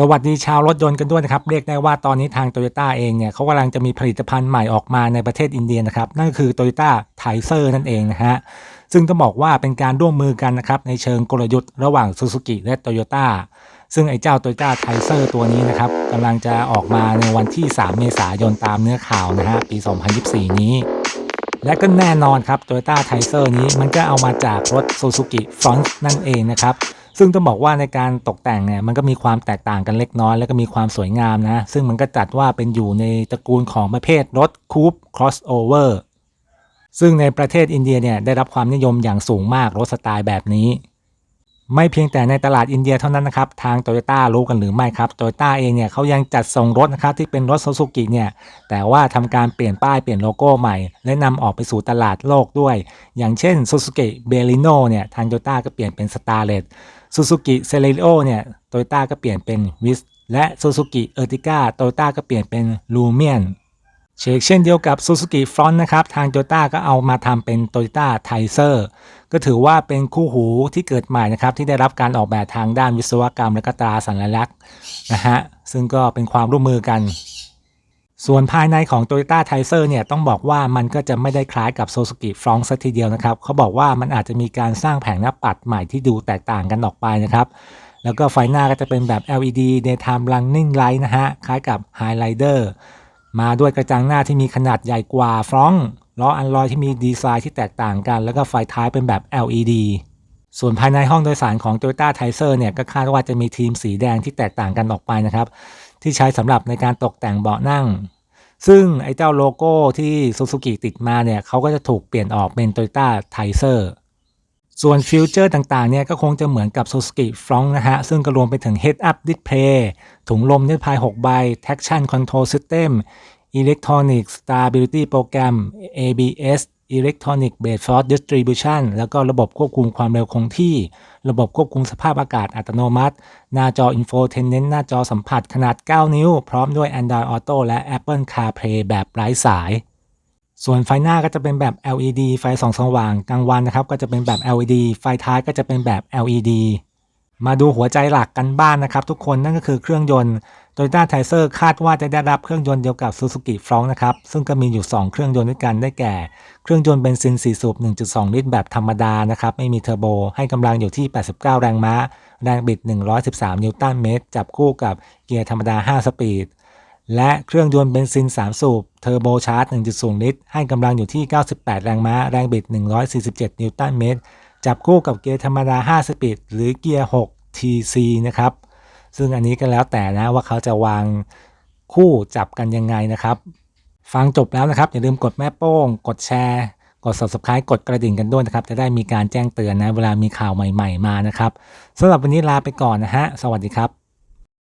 สวัสดีชาวรถยนต์กันด้วยนะครับ เรียกได้ว่าตอนนี้ทางโตโยต้าเองเนี่ยเขากำลังจะมีผลิตภัณฑ์ใหม่ออกมาในประเทศอินเดียนะครับ นั่นคือ Toyota t i z e r นั่นเองนะฮะ ซึ่งต้องบอกว่าเป็นการร่วมมือกันนะครับ ในเชิงกลยุทธ์ระหว่าง Suzuki และ Toyota ซึ่งไอ้เจ้า Toyota t i z e r ตัวนี้นะครับกำลังจะออกมาในวันที่ 3 เมษายนตามเนื้อข่าวนะฮะปี 2024 นี้และก็แน่นอนครับ Toyota t i z e r นี้มันก็เอามาจากรถ Suzuki Front นั่นเองนะครับ ซึ่งต้องบอกว่าในการตกแต่งเนี่ยมันก็มีความแตกต่างกันเล็กน้อย แล้วก็มีความสวยงามนะ ซึ่งมันก็จัดว่าเป็นอยู่ในตระกูลของประเภทรถคูป crossover ซึ่งในประเทศอินเดียเนี่ยได้รับความนิยมอย่างสูงมากรถสไตล์แบบนี้ ไม่เพียงแต่ในตลาดอินเดียเท่านั้นนะครับ ทางโตโยต้ารู้กันหรือไม่ครับโตโยต้าเองเนี่ยเขายังจัดส่งรถนะครับที่เป็นรถซูซูกิเนี่ยแต่ว่าทำการเปลี่ยนป้ายเปลี่ยนโลโก้ใหม่ และนำออกไปสู่ตลาดโลกด้วย อย่างเช่น Suzuki b e l i n o เนี่ยทางโตโยต้าก็เปลี่ยนเป็น Starlet Suzuki Celerio เนี่ยโตโยต้าก็เปลี่ยนเป็น Wiz และ Suzuki Ertiga โตโยต้าก็เปลี่ยนเป็น Lumion เชกเช่นเดียวกับ Suzuki Front นะครับ ทาง Toyota ก็เอามาทำเป็น Toyota t i z e r ก็ถือว่าเป็นคู่หูที่เกิดใหม่นะครับ ที่ได้รับการออกแบบทางด้านวิศวกรรมและก็ตราสัญลักษณ์นะฮะซึ่งก็เป็นความร่วมมือกัน ส่วนภายในของ Toyota t i z e r เนี่ยต้องบอกว่ามันก็จะไม่ได้คล้ายกับ Suzuki Front สักทีเดียวนะครับ เขาบอกว่ามันอาจจะมีการสร้างแผงหน้าปัดใหม่ที่ดูแตกต่างกันออกไปนะครับ แล้วก็ไฟหน้าก็จะเป็นแบบ LED Daytime Running Light นะฮะ คล้ายกับ Highlighter มาด้วยกระจังหน้าที่มีขนาดใหญ่กว่าฟรองล้ออันลอยที่มีดีไซน์ที่แตกต่างกัน แล้วก็ไฟท้ายเป็นแบบ LED ส่วนภายในห้องโดยสารของ Toyota t i z e r เนี่ยก็คาดว่าจะมีทีมสีแดงที่แตกต่างกันออกไปนะครับ ที่ใช้สำหรับในการตกแต่งเบาะนั่ง ซึ่งไอ้เจ้าโลโก้ที่ Suzuki ติดมาเนี่ยเขาก็จะถูกเปลี่ยนออกเป็น Toyota t i z e r ส่วนฟิวเจอร์ต่างๆเนี่ยก็คงจะเหมือนกับ Suzuki Front นะฮะ ซึ่งก็รวมไปถึง Head Up Display ถุงลมนิรภัย 6 ใบ Traction Control System Electronic Stability Program ABS Electronic Brake Force Distribution แล้วก็ระบบควบคุมความเร็วคงที่ ระบบควบคุมสภาพอากาศอัตโนมัติ หน้าจอ Infotainment หน้าจอสัมผัสขนาด 9 นิ้ว พร้อมด้วย Android Auto และ Apple CarPlay แบบไร้สาย ส่วนไฟหน้าก็จะเป็นแบบ LED ไฟส่องสว่างกลางวันนะครับ ก็จะเป็นแบบ LED ไฟท้ายก็จะเป็นแบบ LED มาดูหัวใจหลักกันบ้านนะครับทุกคนนั่นก็คือเครื่องยนต์ Toyota t i z e r คาดว่าจะได้รับเครื่องยนต์เดียวกับ Suzuki Front นะครับ ซึ่งก็มีอยู่ 2 เครื่องยนต์ด้วยกันได้แก่ เครื่องยนต์เบนซิน 4 สูบ 1.2 ลิตรแบบธรรมดานะครับ ไม่มีเทอร์โบ ให้กำลังอยู่ที่ 89 แรงม้า แรงบิด 113 นิวตันเมตร จับคู่กับเกียร์ธรรมดา 5 สปีด และเครื่องยนต์เบนซิน 3 สูบ เทอร์โบชาร์จ 1.0 ลิตร ให้กำลังอยู่ที่ 98 แรงม้า แรงบิด 147 นิวตันเมตร จับคู่กับเกียร์ธรรมดา 5 สปีดหรือเกียร์ 6 TC นะครับ ซึ่งอันนี้ก็แล้วแต่นะว่าเขาจะวางคู่จับกันยังไงนะครับ ฟังจบแล้วนะครับ อย่าลืมกดแม่โป้ง กดแชร์ กด subscribe กดกระดิ่งกันด้วยนะครับ จะได้มีการแจ้งเตือนนะ เวลามีข่าวใหม่ ๆ มานะครับสำหรับวันนี้ลาไปก่อนนะฮะ สวัสดีครับ